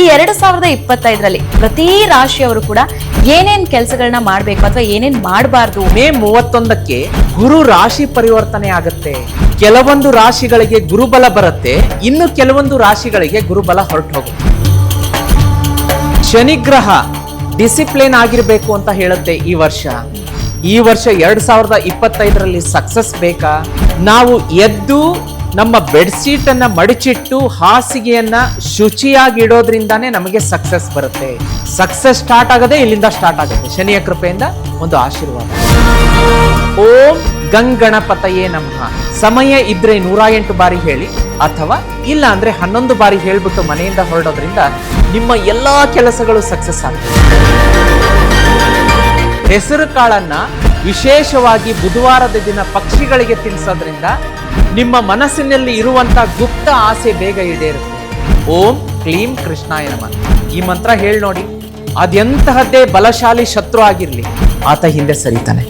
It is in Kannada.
ಈ ಎರಡು ಸಾವಿರದ ಇಪ್ಪತ್ತೈದರಲ್ಲಿ ಪ್ರತಿ ರಾಶಿಯವರು ಕೂಡ ಏನೇನ್ ಕೆಲಸಗಳನ್ನ ಮಾಡ್ಬೇಕು ಅಥವಾ ಏನೇನ್ ಮಾಡಬಾರ್ದು? ಮೇ ಮೂವತ್ತೊಂದಕ್ಕೆ ಗುರು ರಾಶಿ ಪರಿವರ್ತನೆ ಆಗುತ್ತೆ. ಕೆಲವೊಂದು ರಾಶಿಗಳಿಗೆ ಗುರುಬಲ ಬರುತ್ತೆ. ಇನ್ನು ಕೆಲವೊಂದು ರಾಶಿಗಳಿಗೆ ಗುರುಬಲ ಹೊರಟು ಹೋಗುತ್ತೆ ಶನಿಗ್ರಹ ಡಿಸಿಪ್ಲಿನ್ ಆಗಿರ್ಬೇಕು ಅಂತ ಹೇಳುತ್ತೆ ಈ ವರ್ಷ. ಈ ವರ್ಷ ಎರಡ್ ಸಾವಿರದ ಇಪ್ಪತ್ತೈದರಲ್ಲಿ ಸಕ್ಸಸ್ ಬೇಕಾ? ನಾವು ಎದ್ದು ನಮ್ಮ ಬೆಡ್ಶೀಟ್ ಅನ್ನ ಮಡಿಚಿಟ್ಟು ಹಾಸಿಗೆಯನ್ನ ಶುಚಿಯಾಗಿ ಇಡೋದ್ರಿಂದಾನೇ ನಮಗೆ ಸಕ್ಸಸ್ ಬರುತ್ತೆ. ಸಕ್ಸಸ್ ಸ್ಟಾರ್ಟ್ ಆಗದೆ ಇಲ್ಲಿಂದ ಸ್ಟಾರ್ಟ್ ಆಗುತ್ತೆ. ಶನಿಯ ಕೃಪೆಯಿಂದ ಒಂದು ಆಶೀರ್ವಾದ. ಓಂ ಗಂಗಣಪತಯೇ ನಮಃ. ಸಮಯ ಇದ್ರೆ ನೂರ ಎಂಟು ಬಾರಿ ಹೇಳಿ, ಅಥವಾ ಇಲ್ಲ ಅಂದ್ರೆ ಹನ್ನೊಂದು ಬಾರಿ ಹೇಳ್ಬಿಟ್ಟು ಮನೆಯಿಂದ ಹೊರಡೋದ್ರಿಂದ ನಿಮ್ಮ ಎಲ್ಲಾ ಕೆಲಸಗಳು ಸಕ್ಸಸ್ ಆಗ್ತವೆ ಹೆಸರು ಕಾಳನ್ನ ವಿಶೇಷವಾಗಿ ಬುಧವಾರದ ದಿನ ಪಕ್ಷಿಗಳಿಗೆ ತಿನ್ನಿಸೋದ್ರಿಂದ ನಿಮ್ಮ ಮನಸ್ಸಿನಲ್ಲಿ ಇರುವಂತ ಗುಪ್ತ ಆಸೆ ಬೇಗ ಈಡೇರುತ್ತೆ. ಓಂ ಕ್ಲೀಂ ಕೃಷ್ಣಾಯ ನಮಃ. ಈ ಮಂತ್ರ ಹೇಳಿ ನೋಡಿ. ಅದೆಂತಹದ್ದೇ ಬಲಶಾಲಿ ಶತ್ರು ಆಗಿರಲಿ. ಆತ ಹಿಂದೆ ಸರಿತಾನೆ.